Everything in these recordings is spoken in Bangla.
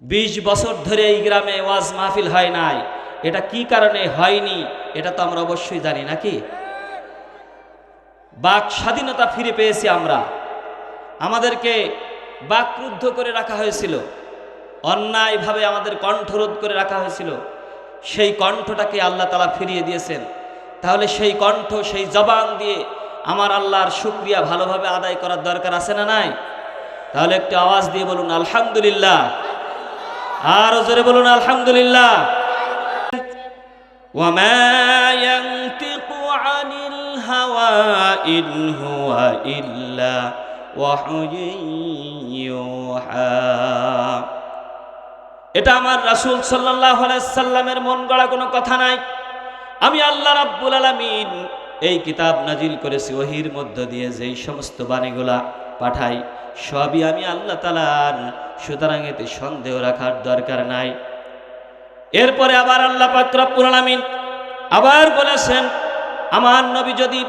বিশ বছর ধরে এই গ্রামে ওয়াজ মাহফিল হয় নাই। এটা কি কারণে হয়নি? এটা তো আমরা অবশ্যই জানি, নাকি? বাক স্বাধীনতা ফিরে পেয়েছি আমরা। আমাদেরকে বাকরুদ্ধ করে রাখা হয়েছিল। অন্যায়ভাবে আমাদের কণ্ঠরোধ করে রাখা হয়েছিল। সেই কণ্ঠটাকে আল্লাহ তালা ফিরিয়ে দিয়েছেন। তাহলে সেই কণ্ঠ, সেই জবান দিয়ে আমার আল্লাহর শুক্রিয়া ভালোভাবে আদায় করার দরকার আছে না নাই? তাহলে একটু আওয়াজ দিয়ে বলুন, আলহামদুলিল্লাহ। আর জোরে বলুন আলহামদুলিল্লাহ وما ينطق عن الهوى إن هو إلا وحي يوحى এটা আমার রাসূল সাল্লাল্লাহু আলাইহি সাল্লামের মন গড়া কোনো কথা নাই আমি আল্লাহ রাব্বুল আলামিন এই কিতাব নাজিল করেছি ওহির মধ্য দিয়ে যেই সমস্ত বাণীগুলা পাঠাই সবই আমি আল্লাহ তালার সুতরাং এতে সন্দেহ রাখার দরকার নাই। এরপরে আবার আল্লাহ পাক রব্বুল আলামিন আবার বলেছেন, আমার নবী যদি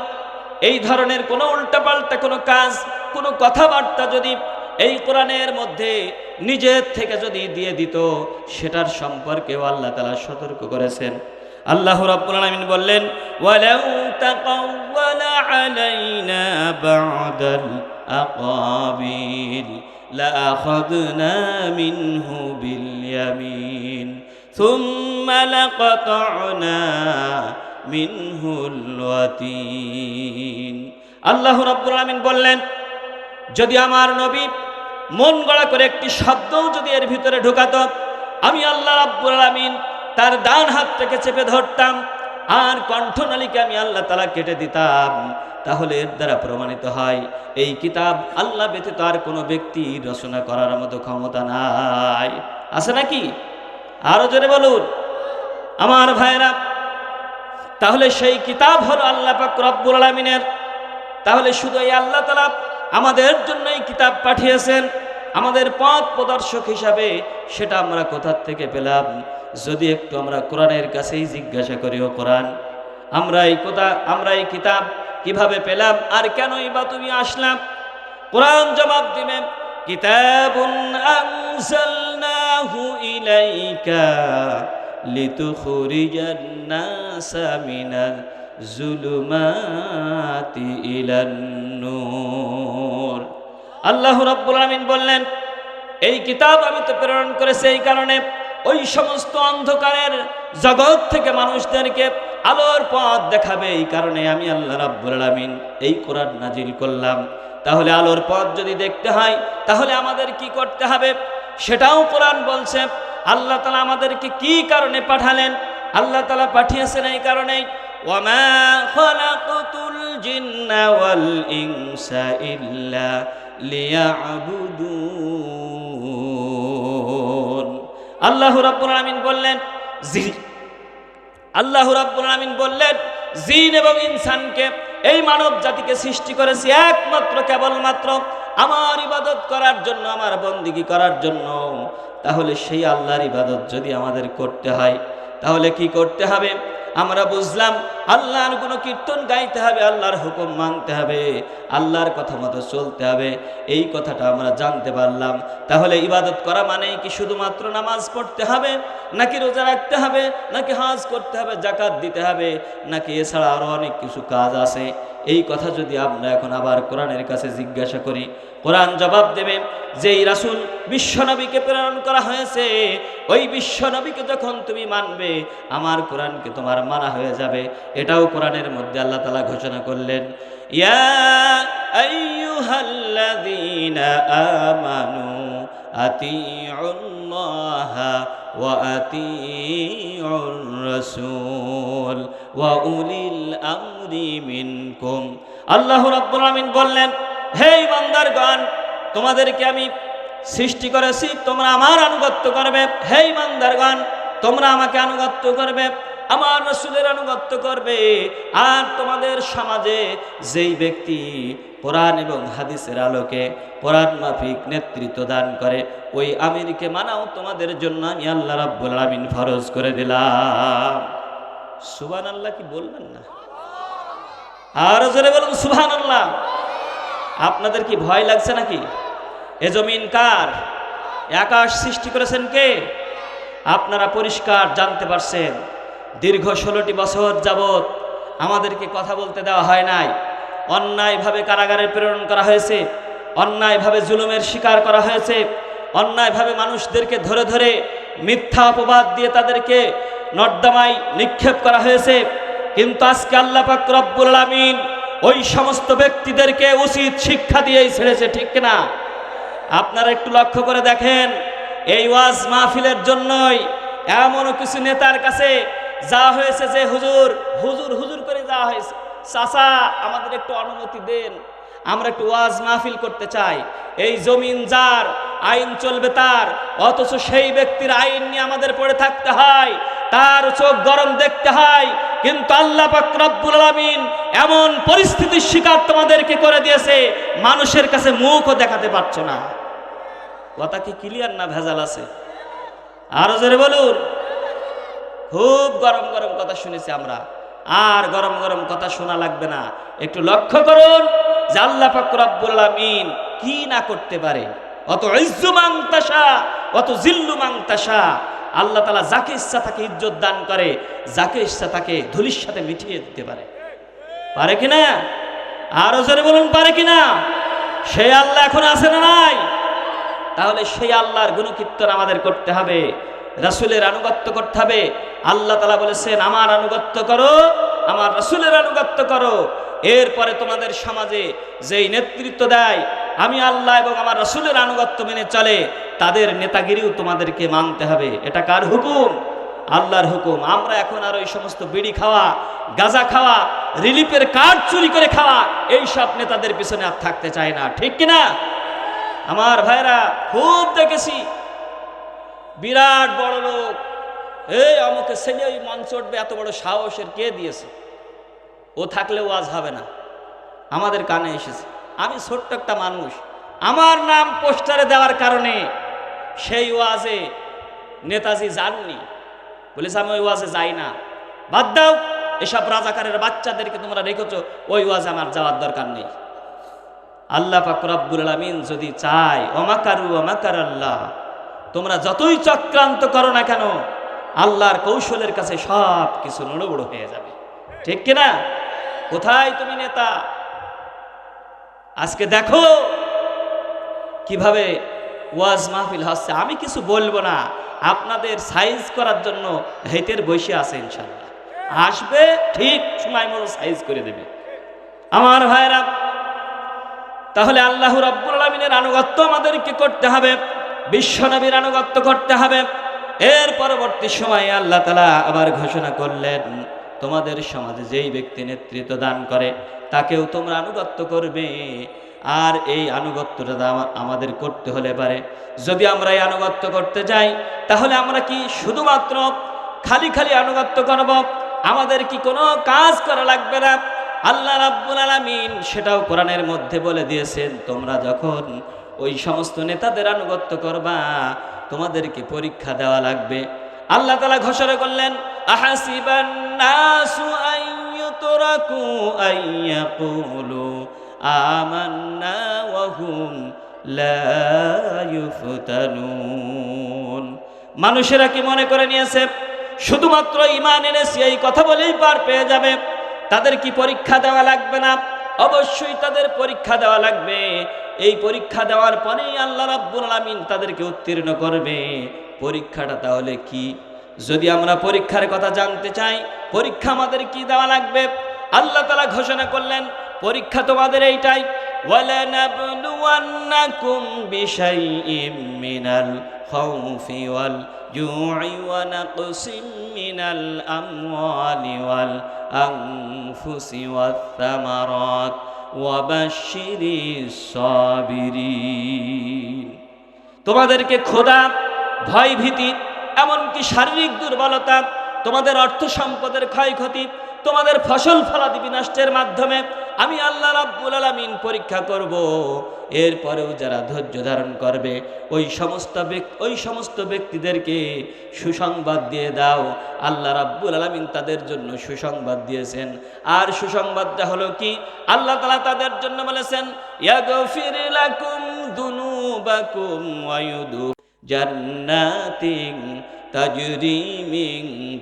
এই ধরনের কোনো উল্টাপাল্টা কোনো কাজ, কোনো কথাবার্তা যদি এই কোরআনের মধ্যে নিজের থেকে যদি দিয়ে দিত, সেটার সম্পর্কেও আল্লাহ তালা সতর্ক করেছেন। আল্লাহ রাব্বুল বললেন, ওয়ালাউ তাকাওয়ালা আলাইনা বা'দাল আকাবিল لأخذنا منه باليمين ثم لقطعنا منه الوتين আল্লাহ রাব্বুল আলামিন বললেন যদি আমার নবী মন গড়া করে একটি শব্দও যদি এর ভিতরে ঢুকাতো আমি আল্লাহ রাব্বুল আলামিন তার ডান হাতটাকে চেপে ধরতাম আর কণ্ঠনালীকে আমি আল্লাহ তালা কেটে দিতাম তাহলে এর দ্বারা প্রমাণিত হয়, এই কিতাব আল্লাহ ব্যতীত আর কোনো ব্যক্তি রচনা করার মতো ক্ষমতা নাই। আছে নাকি? আরও জোরে বলুন। আমার ভাইরা তাহলে সেই কিতাব হলো আল্লাহ পাক রব্বুল আলমিনের। তাহলে শুধু এই আল্লাহ তালা আমাদের জন্য এই কিতাব পাঠিয়েছেন। আমাদের পথ প্রদর্শক হিসাবে সেটা আমরা কোথার থেকে পেলাম? যদি একটু আমরা কোরআনের কাছেই জিজ্ঞাসা করি ও কোরআন। আমরা এই কোথা আমরা এই কিতাব কীভাবে পেলাম? আর কেনই বা তুমি আসলাম কোরআন জবাব দিবে, কিতাবুন ইলাইকা জুলুমাতি ইলান আল্লাহ রাব্বুল আলামিন বললেন, এই কিতাব আমি তো প্রেরণ করেছি এই কারণে ওই সমস্ত অন্ধকারের জগৎ থেকে মানুষদেরকে আলোর পথ দেখাবে, এই কারণে আমি আল্লাহ রাব্বুল আলামিন এই কোরআন নাজিল করলাম। তাহলে আলোর পথ যদি দেখতে হয়, তাহলে আমাদের কি করতে হবে? সেটাও কোরআন বলছে, আল্লাহ তালা আমাদেরকে কি কারণে পাঠালেন? আল্লাহ তালা পাঠিয়েছেন এই কারণেই জিন্না ওয়াল ইনসা ইল্লা লিয়াবুদুন। আল্লাহ রাব্বুল আলামিন বললেন জি আল্লাহ রাব্বুল আলামিন বললেন, জিন এবং ইনসানকে এই মানব জাতিকে সৃষ্টি করেছি একমাত্র, কেবলমাত্র আমার ইবাদত করার জন্য, আমার বন্দিগি করার জন্য। তাহলে সেই আল্লাহর ইবাদত যদি আমাদের করতে হয়, তাহলে কি করতে হবে? আমরা বুঝলাম আল্লাহর কোনো কীর্তন গাইতে হবে, আল্লাহর হুকুম মানতে হবে, আল্লাহর কথা মতো চলতে হবে, এই কথাটা আমরা জানতে পারলাম। তাহলে ইবাদত করা মানেই কি শুধুমাত্র নামাজ পড়তে হবে, নাকি রোজা রাখতে হবে, নাকি হাজ করতে হবে জাকাত দিতে হবে, নাকি এছাড়া আরও অনেক কিছু কাজ আছে। এই কথা যদি আমরা এখন আবার কোরআনের কাছে জিজ্ঞাসা করি, কোরআন জবাব দেবে যে এই রাসুল বিশ্বনবীকে প্রেরণ করা হয়েছে, ওই বিশ্বনবীকে যখন তুমি মানবে, আমার কোরআনকে তোমার মানা হয়ে যাবে। এটাও কোরআনের মধ্যে আল্লাহ তালা ঘোষণা করলেন আমানু আতিউল্লাহ ওয়া আতিউর রাসূল ওয়া উলিল আমরি মিনকুম। আল্লাহ রাব্বুল আলামিন বললেন, হে ইমানদারগণ, তোমাদেরকে আমি সৃষ্টি করেছি, তোমরা আমার আনুগত্য করবে। হে ইমানদারগণ, তোমরা আমাকে আনুগত্য করবে। আমার রসুলের আনুগত্য করবে। আর তোমাদের সমাজে যেই ব্যক্তি কোরআন এবং হাদিসের আলোকে কোরআন মাফিক নেতৃত্ব দান করে, ওই আমিরকে মানাও, তোমাদের জন্য আমি আল্লাহ রাব্বুল আলামিন ফরজ করে দিলাম। সুবান আল্লাহ কি বলবেন না? আর জোরে বলুন সুবহান আল্লাহ আপনাদের কি ভয় লাগছে নাকি? এ জমিন কার? আকাশ সৃষ্টি করেছেন কে? আপনারা পরিষ্কার জানতে পারছেন। দীর্ঘ ষোলোটি বছর যাবৎ আমাদেরকে কথা বলতে দেওয়া হয় নাই। অন্যায়ভাবে কারাগারে প্রেরণ করা হয়েছে, অন্যায়ভাবে জুলুমের শিকার করা হয়েছে, অন্যায়ভাবে মানুষদেরকে ধরে ধরে মিথ্যা অপবাদ দিয়ে তাদেরকে নর্দমায় নিক্ষেপ করা হয়েছে। কিন্তু আজকে আল্লাহ পাক রব্বুল আলামিন ওই সমস্ত ব্যক্তিদেরকে উচিত শিক্ষা দিয়েই ছেড়েছে, ঠিক না আপনারা একটু লক্ষ্য করে দেখেন, এই ওয়াজ মাহফিলের জন্যই এমনও কিছু নেতার কাছে যা হয়েছে যে হুজুর হুজুর হুজুর করে যা হয়েছে। চাচা, আমাদের একটু অনুমতি দেন। আমরা একটু ওয়াজ মাহফিল করতে চাই। এই জমিন যার, আইন চলবে তার, অথচ সেই ব্যক্তির আইন নিয়ে আমাদের পড়ে থাকতে হয়। তার চোখ গরম দেখতে হয়। কিন্তু আল্লাহ রব্বুল আলামিন এমন পরিস্থিতির শিকার তোমাদেরকে করে দিয়েছে, মানুষের কাছে মুখও দেখাতে পারছ না। কথা কি ক্লিয়ার না ভেজাল আছে? আরও জোরে বলুন। খুব গরম গরম কথা শুনেছি আমরা। আর গরম গরম কথা শোনা লাগবে না। একটু লক্ষ্য করুন যে আল্লাহ পাক রব্বুল আলামিন কি না করতে পারে। অত ইজ্জু মাংতাসা অত জিল্লু মাংতাসা আল্লাহ তালা যাকে ইচ্ছা তাকে ইজ্জত দান করে, যাকে ইচ্ছা তাকে ধুলির সাথে মিঠিয়ে দিতে পারে। পারে কিনা আরও জোরে বলুন, পারে কিনা সেই আল্লাহ এখন আছে না নাই? তাহলে সেই আল্লাহর গুণকীর্তন আমাদের করতে হবে। রাসুলের আনুগত্য করতে হবে। আল্লাহ তালা বলেছেন, আমার আনুগত্য করো, আমার রাসুলের আনুগত্য করো। এরপরে তোমাদের সমাজে যেই নেতৃত্ব দেয়, আমি আল্লাহ এবং আমার রাসুলের আনুগত্য মেনে চলে। তাদের নেতাগিরিও তোমাদেরকে মানতে হবে। এটা কার হুকুম? আল্লাহর হুকুম। আমরা এখন আর ওই সমস্ত বিড়ি খাওয়া, গাঁজা খাওয়া, রিলিফের কার্ড চুরি করে খাওয়া এই সব নেতাদের পিছনে আর থাকতে চায় না। ঠিক কিনা? আমার ভাইরা, খুব দেখেছি বিরাট বড় লোক। এই আমাকে ছেলে ওই মঞ্চ উঠবে, এত বড় সাহসের কে দিয়েছে? ও থাকলেও আজ হবে না। আমাদের কানে এসেছে। আমি ছোট্ট একটা মানুষ। আমার নাম পোস্টারে দেওয়ার কারণে সেই ওয়াজে নেতাজি যাননি। বলেছে, আমি ওই ওয়াজে যাই না। বাদ দাও, এসব রাজাকারের বাচ্চাদেরকে তোমরা রেখেছো। ওই ওয়াজে আমার যাওয়ার দরকার নেই। আল্লাহ পাক আলামিন যদি চায় অমাকারু অমাকার আল্লাহ তোমরা যতই চক্রান্ত করো না কেন, আল্লাহর কৌশলের কাছে সব কিছু নড়বড় হয়ে যাবে। ঠিক কিনা? কোথায় তুমি নেতা? আজকে দেখো কীভাবে ওয়াজ মাহফিল হচ্ছে। আমি কিছু বলব না, আপনাদের সাইজ করার জন্য হেতের বসে আছে ইনশাল্লাহ আসবে ঠিক সময় মতো সাইজ করে দেবে। আমার ভাইরা, তাহলে আল্লাহ রাব্বুল আলামিনের আনুগত্য আমাদেরকে করতে হবে। বিশ্বনবীর আনুগত্য করতে হবে। এর পরবর্তী সময়ে আল্লাহ তালা আবার ঘোষণা করলেন, তোমাদের সমাজে যেই ব্যক্তি নেতৃত্ব দান করে, তাকেও তোমরা আনুগত্য করবে। আর এই আনুগত্যটা আমাদের করতে হলে পারে। যদি আমরা এই আনুগত্য করতে যাই, তাহলে আমরা কি শুধুমাত্র খালি খালি আনুগত্য করব? আমাদের কি কোনো কাজ করা লাগবে না? আল্লাহ রাব্বুল আলামিন সেটাও কোরআনের মধ্যে বলে দিয়েছেন, তোমরা যখন ওই সমস্ত নেতাদের আনুগত্য করবা, তোমাদেরকে পরীক্ষা দেওয়া লাগবে। আল্লাহ তালা ঘোষণা করলেন আমান্না মানুষেরা কি মনে করে নিয়েছে? শুধুমাত্র ইমান এনেছি, এই কথা বলেই পার পেয়ে যাবে। তাদের কি পরীক্ষা দেওয়া লাগবে না? অবশ্যই তাদের পরীক্ষা দেওয়া লাগবে। এই পরীক্ষা দেওয়ার পরেই আল্লাহ রাব্বুল আলামিন তাদেরকে উত্তীর্ণ করবে পরীক্ষাটা তাহলে কি যদি আমরা পরীক্ষার কথা জানতে চাই পরীক্ষা আমাদের কি দেওয়া লাগবে আল্লাহ তালা ঘোষণা করলেন পরীক্ষা তোমাদের এইটাই وَلَنَبْلُوَنَّكُمْ بِشَيْءٍ مِّنَ الْخَوْفِ وَالْجُوعِ وَنَقْصٍ مِّنَ الْأَمْوَالِ وَالْأَنفُسِ وَالثَّمَرَاتِ وَبَشِّرِ الصَّابِرِينَ তোমাদেরকে খোদা ভয় ভীতি এমনকি শারীরিক দুর্বলতা, তোমাদের অর্থ সম্পদের ক্ষয়ক্ষতি, তোমাদের ফসল ফলাদি বিনষ্টের মাধ্যমে আমি আল্লাহ রাব্বুল আলামিন পরীক্ষা করব। এরপরেও যারা ধৈর্য ধারণ করবে, ওই সমস্ত ওই সমস্ত ব্যক্তিদেরকে সুসংবাদ দিয়ে দাও। আল্লাহ রাব্বুল আলামিন তাদের জন্য সুসংবাদ দিয়েছেন। আর সুসংবাদটা হলো কি? আল্লাহ তাআলা তাদের জন্য বলেছেন, ইয়াগফির লাকুম দুনুবাকুম ওয়া ইউদু জান্নাতিন তাজরি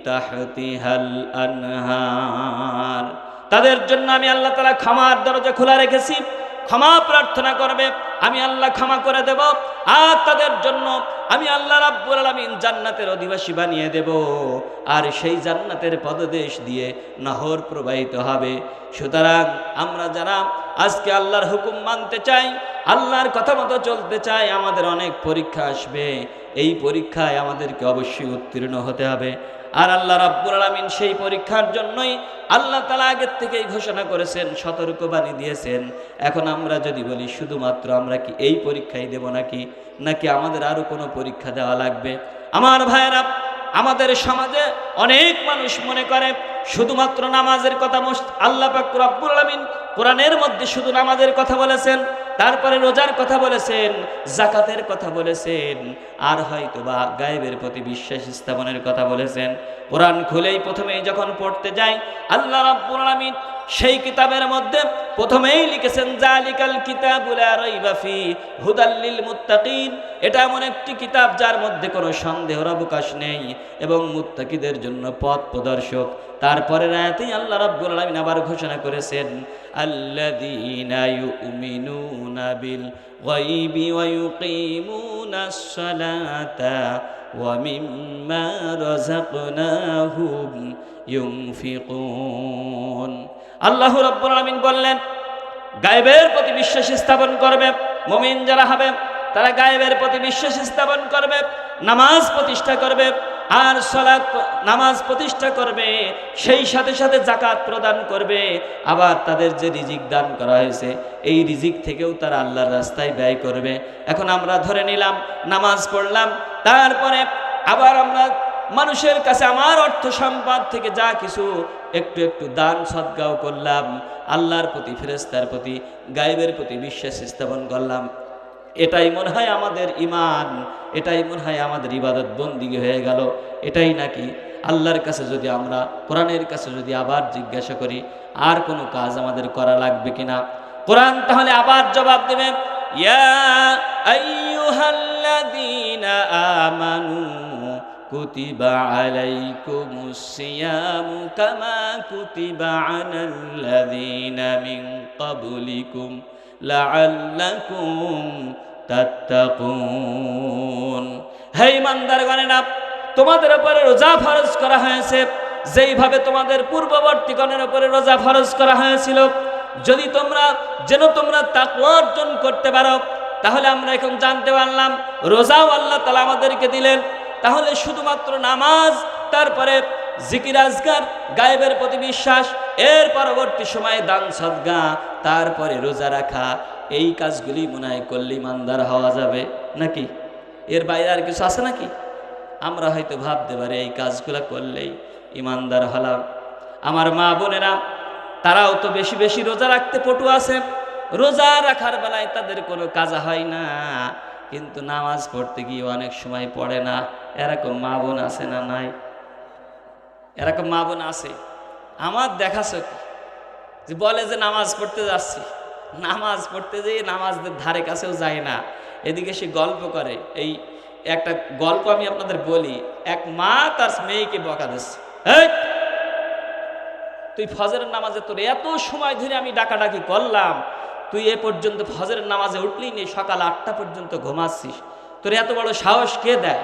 তাহতিহাল আনহার। তাদের জন্য আমি আল্লাহ তালা ক্ষমার দরজা খোলা রেখেছি। ক্ষমা প্রার্থনা করবে, আমি আল্লাহ ক্ষমা করে দেব, আর তাদের জন্য আমি আল্লাহ রাব্বুল আলামিন জান্নাতের অধিবাসী বানিয়ে দেব। আর সেই জান্নাতের পদদেশ দিয়ে নহর প্রবাহিত হবে। সুতরাং আমরা যারা আজকে আল্লাহর হুকুম মানতে চাই, আল্লাহর কথা মতো চলতে চাই, আমাদের অনেক পরীক্ষা আসবে। এই পরীক্ষায় আমাদেরকে অবশ্যই উত্তীর্ণ হতে হবে। আর আল্লাহ রাব্বুল আলামিন সেই পরীক্ষার জন্যই আল্লাহ তালা আগের থেকেই ঘোষণা করেছেন সতর্কবাণী দিয়েছেন। এখন আমরা যদি বলি, শুধুমাত্র আমরা কি এই পরীক্ষাই দেব নাকি? নাকি আমাদের আরও কোনো পরীক্ষা দেওয়া লাগবে? আমার ভাইয়েরা, আমাদের সমাজে অনেক মানুষ মনে করে, শুধুমাত্র নামাজের কথা আল্লাহ পাক রব্বুল আলামিন কোরআনের মধ্যে শুধু নামাজের কথা বলেছেন। তারপরে রোজার কথা বলেছেন, জাকাতের কথা বলেছেন, আর হয়তো বা গায়েবের প্রতি বিশ্বাস স্থাপনের কথা বলেছেন। কোরআন খুলেই প্রথমেই যখন পড়তে যাই, আল্লাহ রাব্বুল আলামিন সেই কিতাবের মধ্যে প্রথমেই লিখেছেন, জালিকাল কিতাবুল রাইবা ফি হুদাল্লিল মুত্তাকিন। এটা এমন একটি কিতাব যার মধ্যে কোনো সন্দেহর অবকাশ নেই এবং মুত্তাকিদের জন্য পথ প্রদর্শক। তারপরে রাতেই আল্লাহ রাব্বুল আলামিন আবার ঘোষণা করেছেন, আল্লাযীনা ইউমিনুনা বিল গায়বি ওয়া ইউকিমুনাস সালাতা ওয়া মিম্মা রাযাকনাহুম ইউনফিকুন। আল্লাহ রাব্বুল আলামিন বললেন, গায়েবের প্রতি বিশ্বাস স্থাপন করবে, মুমিন যারা হবে, তারা গায়েবের প্রতি বিশ্বাস স্থাপন করবে, নামাজ প্রতিষ্ঠা করবে, আর সলাৎ নামাজ প্রতিষ্ঠা করবে, সেই সাথে সাথে জাকাত প্রদান করবে। আবার তাদের যে রিজিক দান করা হয়েছে, এই রিজিক থেকেও তারা আল্লাহর রাস্তায় ব্যয় করবে। এখন আমরা ধরে নিলাম, নামাজ পড়লাম, তারপরে আবার আমরা মানুষের কাছে আমার অর্থ সম্পদ থেকে যা কিছু একটু একটু দান সদ্গাও করলাম, আল্লাহর প্রতি ফেরেস্তার প্রতি, গায়েবের প্রতি বিশ্বাস স্থাপন করলাম। এটাই মনে হয় আমাদের ইমান এটাই মনে হয় আমাদের ইবাদত বন্দিগি হয়ে গেল। এটাই নাকি আল্লাহর কাছে যদি আমরা, কোরআনের কাছে যদি আবার জিজ্ঞাসা করি, আর কোনো কাজ আমাদের করা লাগবে কিনা? কোরআন তাহলে আবার জবাব দেবে, ইয়া আমানু কুতিবা আলাইকুমুস সিয়ামু কামা কুতিবা আলাল্লাযীনা মিন ক্বাবলিকুম লাআল্লাকুম তাত্তাকুন হে ইমানদারগণেরা, তোমাদের উপরে রোজা ফরজ করা হয়েছে। যেইভাবে তোমাদের পূর্ববর্তীগণের উপরে রোজা ফরজ করা হয়েছিল, যদি তোমরা, যেন তোমরা তাকওয়া অর্জন করতে পারো, তাহলে আমরা এখন জানতে পারলাম, রোজাও আল্লাহ তালা আমাদেরকে দিলেন। তাহলে শুধুমাত্র নামাজ, তারপরে জিকির আজগার, গায়েবের প্রতি বিশ্বাস, এর পরবর্তী সময়ে দান সদ্গা, তারপরে রোজা রাখা, এই কাজগুলি মনে হয় করলে ইমানদার হওয়া যাবে, নাকি? এর বাইরে আর কিছু আছে নাকি? আমরা হয়তো ভাবতে পারি এই কাজগুলো করলেই ইমানদার হলাম। আমার মা বোনেরা, তারাও তো বেশি বেশি রোজা রাখতে পটু আছে। রোজা রাখার বেলায় তাদের কোনো কাজা হয় না। কিন্তু নামাজ পড়তে গিয়ে অনেক সময় পড়ে না। এরকম মা বোন আছে না নাই? এরকম মা বোন আছে। আমার দেখা কি যে বলে যে নামাজ পড়তে যাচ্ছি। নামাজ পড়তে যেয়ে নামাজদের ধারে কাছেও যায় না। এদিকে সে গল্প করে। এই একটা গল্প আমি আপনাদের বলি। এক মা তার মেয়েকে বকা দিচ্ছে। তুই ফজরের নামাজে তোর এত সময় ধরে আমি ডাকাডাকি করলাম। তুই এ পর্যন্ত ফজরের নামাজে উঠলি নি, সকাল আটটা পর্যন্ত ঘুমাচ্ছিস। তোর এত বড় সাহস কে দেয়?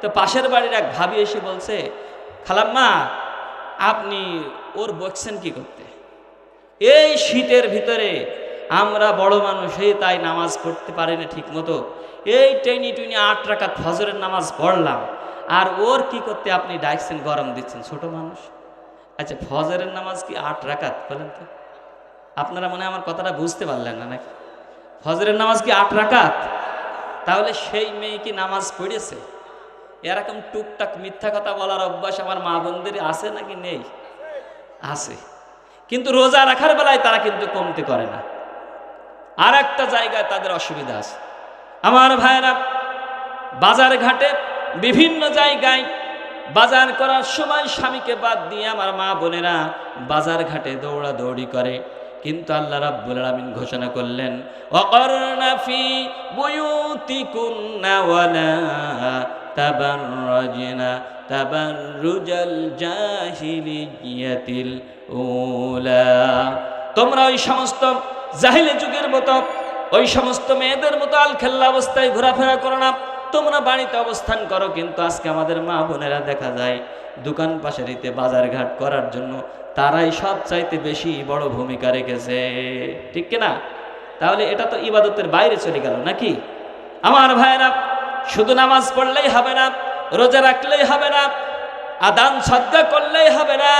তো পাশের বাড়ির এক ভাবি এসে বলছে, খালাম্মা, আপনি ওর বকছেন কি করতে? এই শীতের ভিতরে আমরা বড় মানুষ হয়ে তাই নামাজ পড়তে পারি না ঠিক মতো এই টেনি টুনি আট রাকাত ফজরের নামাজ পড়লাম। আর ওর কি করতে আপনি ডাকছেন, গরম দিচ্ছেন? ছোট মানুষ। আচ্ছা ফজরের নামাজ কি আট রাকাত বলেন তো? আপনারা মনে আমার কথাটা বুঝতে পারলেন না নাকি? ফজরের নামাজ কি আট রাকাত? তাহলে সেই মেয়ে কি নামাজ পড়েছে? এরকম টুকটাক মিথ্যা কথা বলার অভ্যাস আমার মা বোনদের আছে নাকি নেই? আছে। কিন্তু রোজা রাখার বেলায় তারা কিন্তু কমতে করে না। আর একটা জায়গায় তাদের অসুবিধা আছে। আমার ভাইয়েরা, বাজার ঘাটে বিভিন্ন জায়গায় বাজার করার সময় স্বামীকে বাদ দিয়ে আমার মা বোনেরা বাজার ঘাটে দৌড়াদৌড়ি করে। কিন্তু আল্লাহ রাব্বুল আলামিন ঘোষণা করলেন, ওয়াকারনা ফি বুয়ুতিকুন্না ওয়ালা তাবাররাজনা তাবাররুজাল জাহিলিয়াতিল উলা। তোমরা ওই সমস্ত জাহিলি যুগের মতো, ওই সমস্ত মেয়েদের মতো আল খেল্লা অবস্থায় ঘোরাফেরা করো না। তোমরা বাড়িতে অবস্থান করো, কিন্তু আজকে আমাদের মা বোনেরা দেখা যায় দোকান পাশারিতে বাজার ঘাট করার জন্য তারাই সব চাইতে বেশি বড় ভূমিকা রেখেছে। ঠিক কিনা তাহলে এটা তো ইবাদতের বাইরে চলে গেল নাকি? আমার ভাইরা শুধু নামাজ পড়লেই হবে না, রোজা রাখলেই হবে না, আদান সদ্গা করলেই হবে না,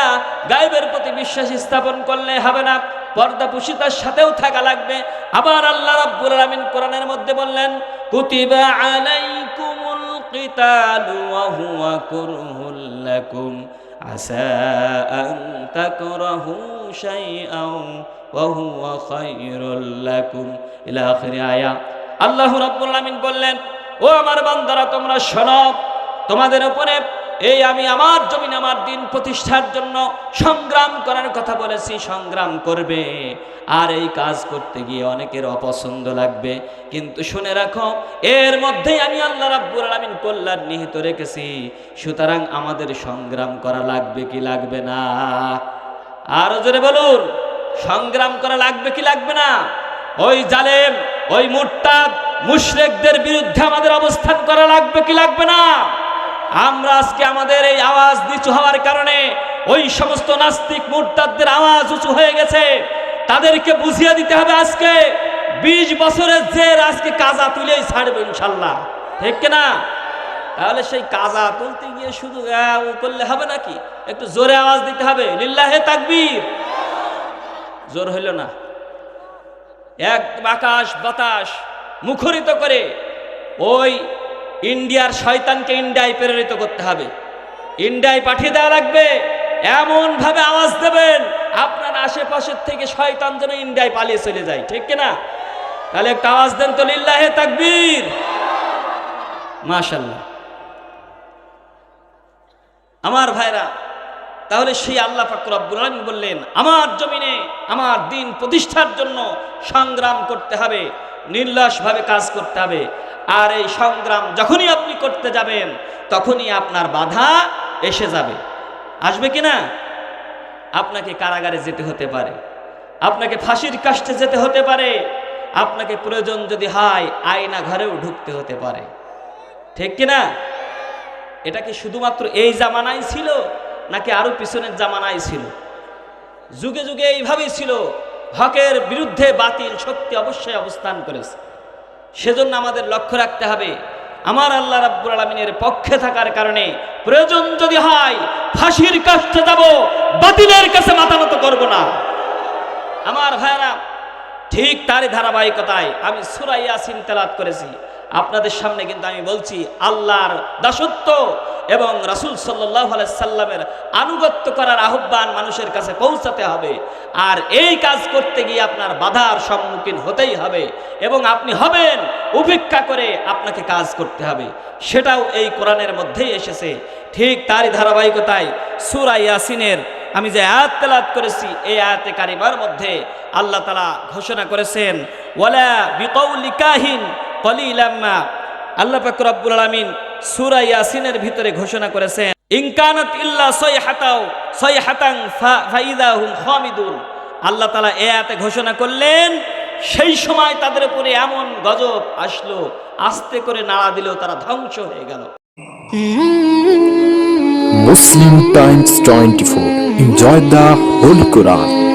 গায়েবের প্রতি বিশ্বাস স্থাপন করলেই হবে না, পর্দা পুষিতার সাথেও থাকা লাগবে। আবার আল্লাহ রাব্বুল আলামিন কোরআনের মধ্যে বললেন, কুতিবা আলাইকুমুল কিতালু وهو كره لكم. عسى আসা تكرهوا شيئا وهو خير لكم. إلى آخر آية. আল্লাহ রাব্বুল আলামিন বললেন, ও আমার বান্দারা, তোমরা শোনো, তোমাদের উপরে এই আমি আমার জমিন, আমার দিন প্রতিষ্ঠার জন্য সংগ্রাম করার কথা বলেছি, সংগ্রাম করবে। আর এই কাজ করতে গিয়ে অনেকের অপছন্দ লাগবে। কিন্তু শুনে রাখো, এর মধ্যেই আমি আল্লাহ রাব্বুল আলামিন কল্যাণ নিহিত রেখেছি। সুতরাং আমাদের সংগ্রাম করা লাগবে কি লাগবে না? আরও জোরে বলুন, সংগ্রাম করা লাগবে কি লাগবে না? ওই জালেম, ওই মুরতাদ, মুশরিকদের বিরুদ্ধে আমাদের অবস্থান করা লাগবে কি লাগবে না? আমরা আজকে আমাদের এই আওয়াজ নিচু হওয়ার কারণে ওই সমস্ত নাস্তিক মুরতাদদের আওয়াজ উঁচু হয়ে গেছে। তাদেরকে বুঝিয়ে দিতে হবে আজকে। বিশ বছরের জের আজকে কাজা তুলেই ছাড়বে ইনশাল্লাহ। ঠিক না তাহলে সেই কাজা তুলতে গিয়ে শুধু করলে হবে নাকি? একটু জোরে আওয়াজ দিতে হবে। লিল্লাহে তাকবীর। জোর হইল না। এক আকাশ বাতাস মুখরিত করে ওই ইন্ডিয়ার শয়তানকে ইন্ডিয়ায় প্রেরিত করতে হবে। ইন্ডিয়ায় পাঠিয়ে দেওয়া লাগবে। এমন ভাবে আওয়াজ দেবেন, আপনার আশেপাশের থেকে শয়তান যেন ইন্ডিয়ায় পালিয়ে চলে যায়। ঠিক কিনা তাহলে একটা আওয়াজ দেন তো, লিল্লাহে তাকবীর। মাশাল্লাহ আমার ভাইরা, তাহলে সেই আল্লাহ ফাকর বললেন, আমার জমিনে আমার দিন প্রতিষ্ঠার জন্য সংগ্রাম করতে হবে, নির্লসভাবে কাজ করতে হবে। আর এই সংগ্রাম যখনই আপনি করতে যাবেন, তখনই আপনার বাধা এসে যাবে। আসবে কি না? আপনাকে কারাগারে যেতে হতে পারে। আপনাকে ফাঁসির কাষ্টে যেতে হতে পারে। আপনাকে প্রয়োজন যদি হয়, আয়না ঘরেও ঢুকতে হতে পারে। ঠিক কি না? এটা কি শুধুমাত্র এই জামানায় ছিল, নাকি আরও পিছনের জামানায় ছিল? যুগে যুগে এইভাবেই ছিল। হকের বিরুদ্ধে বাতিল শক্তি অবশ্যই অবস্থান করেছে। সেজন্য আমাদের লক্ষ্য রাখতে হবে। আমার আল্লাহ রাব্বুল আলমিনের পক্ষে থাকার কারণে প্রয়োজন যদি হয়, ফাঁসির কাছে যাব, বাতিলের কাছে মাথা নত করব না। আমার ভাইরা ঠিক তারই ধারাবাহিকতায় আমি সুরাইয়া চিন্তা তেলাত করেছি। আপনাদের সামনে কিন্তু আমি বলছি, আল্লাহর দাসত্ব এবং রাসূল সাল্লাহ সাল্লামের আনুগত্য করার আহ্বান মানুষের কাছে পৌঁছাতে হবে। আর এই কাজ করতে গিয়ে আপনার বাধার সম্মুখীন হতেই হবে এবং আপনি হবেন উপেক্ষা করে আপনাকে কাজ করতে হবে। সেটাও এই কোরআনের মধ্যেই এসেছে। ঠিক তারই ধারাবাহিকতায় সুরা ইয়াসিনের আমি যে আয়াত তেলাত করেছি, এই আয়াতে কারিমার মধ্যে আল্লাহ তালা ঘোষণা করেছেন, ওয়ালা বিকৌলি কাহিন কলিলাম্মা। আল্লাহ পাক রব্বুল আলামিন সূরা ইয়াসিনের ভিতরে ঘোষণা করেছেন ইনকানাত ইল্লা সাইহাতাও সাইহাতান ফাইদাহুম খামিদুন আল্লাহ তাআলা এই আয়াতে ঘোষণা করলেন, সেই সময় তাদের উপরে এমন গজব আসলো, আস্তে করে নাড়া দিলেও তারা ধ্বংস হয়ে গেল Muslim Times 24. Enjoy the Holy Quran.